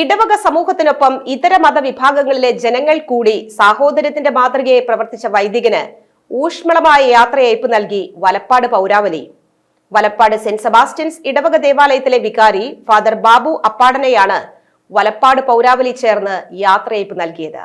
ഇടവക സമൂഹത്തിനൊപ്പം ഇതര മതവിഭാഗങ്ങളിലെ ജനങ്ങൾ കൂടി സാഹോദര്യത്തിന്റെ മാതൃകയെ പ്രവർത്തിച്ച വൈദികന് ഊഷ്മളമായ യാത്രയയപ്പ് നൽകി വലപ്പാട് പൗരാവലി. വലപ്പാട് സെന്റ് സെബാസ്റ്റ്യൻസ് ഇടവക ദേവാലയത്തിലെ വികാരി ഫാദർ ബാബു അപ്പാടനെയാണ് വലപ്പാട് പൗരാവലി ചേർന്ന് യാത്രയയപ്പ് നൽകിയത്.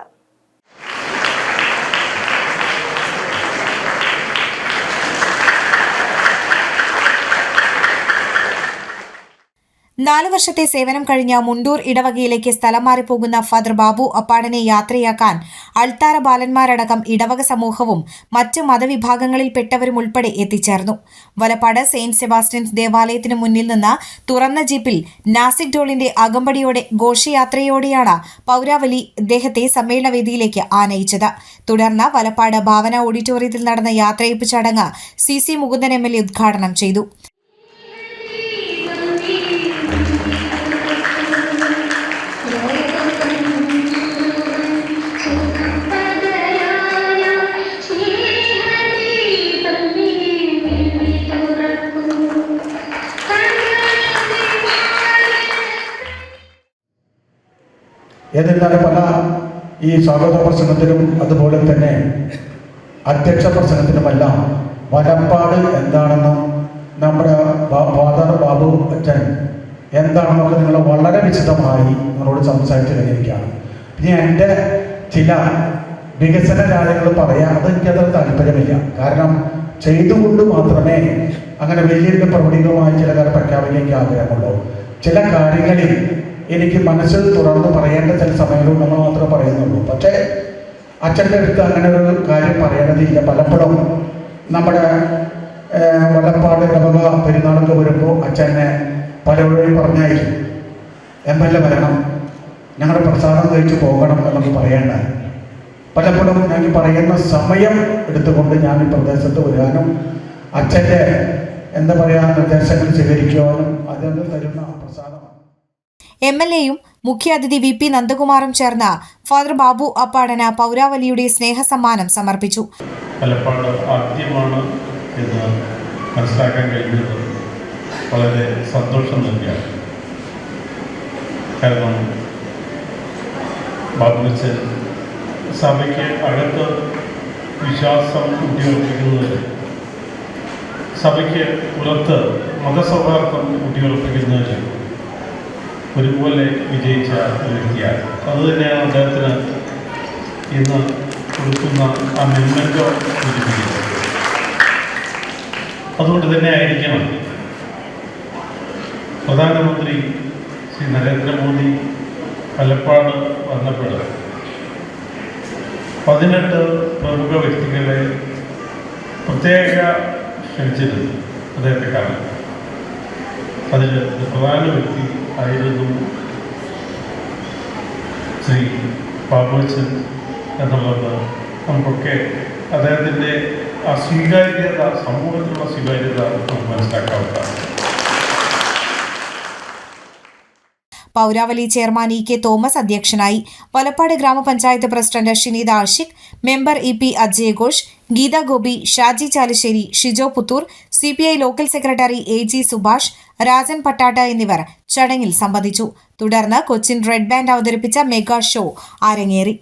നാല് വർഷത്തെ സേവനം കഴിഞ്ഞ മുണ്ടൂർ ഇടവകയിലേക്ക് സ്ഥലം മാറിപ്പോകുന്ന ഫാദർ ബാബു അപ്പാടനെ യാത്രയാക്കാൻ അൾത്താര ബാലന്മാരടക്കം ഇടവക സമൂഹവും മറ്റ് മതവിഭാഗങ്ങളിൽപ്പെട്ടവരും ഉൾപ്പെടെ എത്തിച്ചേർന്നു. വലപ്പാട് സെയിന്റ് സെബാസ്റ്റ്യൻസ് ദേവാലയത്തിന് മുന്നിൽ നിന്ന് തുറന്ന ജീപ്പിൽ നാസിക് ഡോളിന്റെ അകമ്പടിയോടെ ഘോഷയാത്രയോടെയാണ് പൗരാവലി ഇദ്ദേഹത്തെ സമ്മേളനവേദിയിലേക്ക് ആനയിച്ചത്. തുടർന്ന് വലപ്പാട് ഭാവന ഓഡിറ്റോറിയത്തിൽ നടന്ന യാത്രയപ്പ് ചടങ്ങ് C C Mukundan M L A ഉദ്ഘാടനം ചെയ്തു. എന്നിരുന്നാലും പല ഈ സ്വാഗത പ്രസംഗത്തിലും അതുപോലെ തന്നെ അധ്യക്ഷ പ്രസംഗത്തിലുമെല്ലാം വരപ്പാട് എന്താണെന്നും നമ്മുടെ ഫാദർ ബാബു അച്ഛൻ എന്താണെന്നൊക്കെ നിങ്ങൾ വളരെ വിശദമായി നിങ്ങളോട് സംസാരിച്ചു കഴിഞ്ഞിരിക്കുകയാണ്. ഇനി എന്റെ ചില വികസന കാര്യങ്ങൾ പറയാൻ അത് എനിക്കത്ര താല്പര്യമില്ല. കാരണം ചെയ്തുകൊണ്ട് മാത്രമേ അങ്ങനെ വലിയ വലിയ ചില കാര്യം പ്രഖ്യാപിക്കാൻ ആഗ്രഹമുള്ളൂ. ചില കാര്യങ്ങളിൽ എനിക്ക് മനസ്സിൽ തുറന്ന് പറയേണ്ട ചില സമയങ്ങളും നമ്മൾ മാത്രമേ പറയുന്നുള്ളൂ. പക്ഷേ അച്ഛന്റെ അടുത്ത് അങ്ങനെ ഒരു കാര്യം പറയേണ്ടതില്ല. പലപ്പോഴും നമ്മുടെ വലപ്പാട് ഇടവക പെരുന്നാളൊക്കെ വരുമ്പോൾ അച്ഛനെ പലവഴി പറഞ്ഞായിരിക്കും. എം എൽ എ വരണം. ഞങ്ങളുടെ പ്രസാദം കഴിച്ച് പോകണം എന്നൊക്കെ പറയേണ്ട. പലപ്പോഴും ഞാൻ പറയുന്ന സമയം എടുത്തുകൊണ്ട് ഞാൻ ഈ പ്രദേശത്ത് വരാനും അച്ഛന്റെ എന്താ പറയുക നിർദ്ദേശങ്ങൾ സ്വീകരിക്കുവാനും അതിന് തരുന്ന പ്രസാദം എം എൽ എയും മുഖ്യാതിഥി വി പി നന്ദകുമാറും ചേർന്ന് ഫാദർ ബാബു അപ്പാടന പൗരാവലിയുടെ സ്നേഹസമ്മാനം സമർപ്പിച്ചു. പലപ്പോഴും ആദ്യമാണ് എന്ന് മനസ്സിലാക്കാൻ കഴിഞ്ഞത്. വളരെ സന്തോഷം നൽകിയാണ്. കാരണം ബാബുവച്ചൻ സഭയ്ക്ക് അകത്ത് വിശ്വാസം ഊട്ടിയുറപ്പിക്കുന്നതിൽ സഭയ്ക്ക് പുറത്ത് മതസൗഹാർദ്ദം ഊട്ടിയുറപ്പിക്കുന്നതിൽ ഒരുപോലെ വിജയിച്ച വ്യക്തിയാണ്. അതുതന്നെയാണ് അദ്ദേഹത്തിന് ഇന്ന് കൊടുക്കുന്ന ആ മെമ്മന്റോ അതുകൊണ്ട് തന്നെ ആയിരിക്കണം പ്രധാനമന്ത്രി ശ്രീ നരേന്ദ്രമോദി പലപ്പാട് വന്നപ്പോൾ പതിനെട്ട് പ്രമുഖ വ്യക്തികളെ പ്രത്യേക ക്ഷണിച്ചിരുന്നു അദ്ദേഹത്തെ കാണാൻ. അതിൽ പ്രധാന വ്യക്തി ആയിരുന്നു ശ്രീ ബാബുവച്ചൻ എന്നുള്ളത് നമുക്കൊക്കെ അദ്ദേഹത്തിന്റെ ആ സ്വീകാര്യത സമൂഹത്തിലുള്ള സ്വീകാര്യത നമുക്ക് മനസ്സിലാക്കാവുന്നതാണ്. പൗരാവലി ചെയർമാൻ ഇ കെ തോമസ് അധ്യക്ഷനായി Valappad Grama Panchayat president Shineed Ashiq member E P അജയഘോഷ് Geetha Gopi Shaji Chalissery Shijo Puthur C P I local secretary A G Subhash Rajan Pattatta എന്നിവർ ചടങ്ങിൽ സംബന്ധിച്ചു. തുടർന്ന് കൊച്ചിൻ റെഡ് ബാൻഡ് അവതരിപ്പിച്ച mega show അരങ്ങേറി.